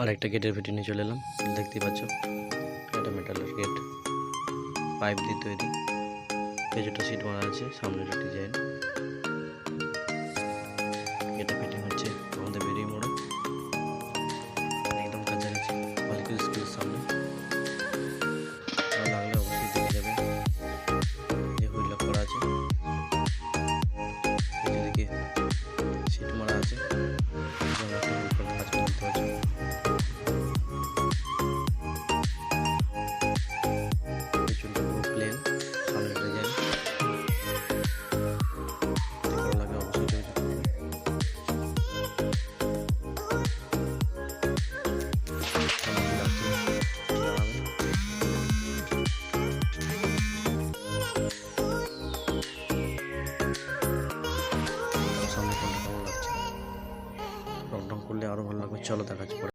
আর একটা গেটের ভিটি নিয়ে চলে এলাম। দেখতেই পাচ্ছ এটা মেটালের গেট পাইপ দিয়ে তৈরি পেছনটা সিট মারা আছে সামনে একটা ডিজাইন করলে আরও ভালো লাগবে চলো দেখা যাচ্ছে।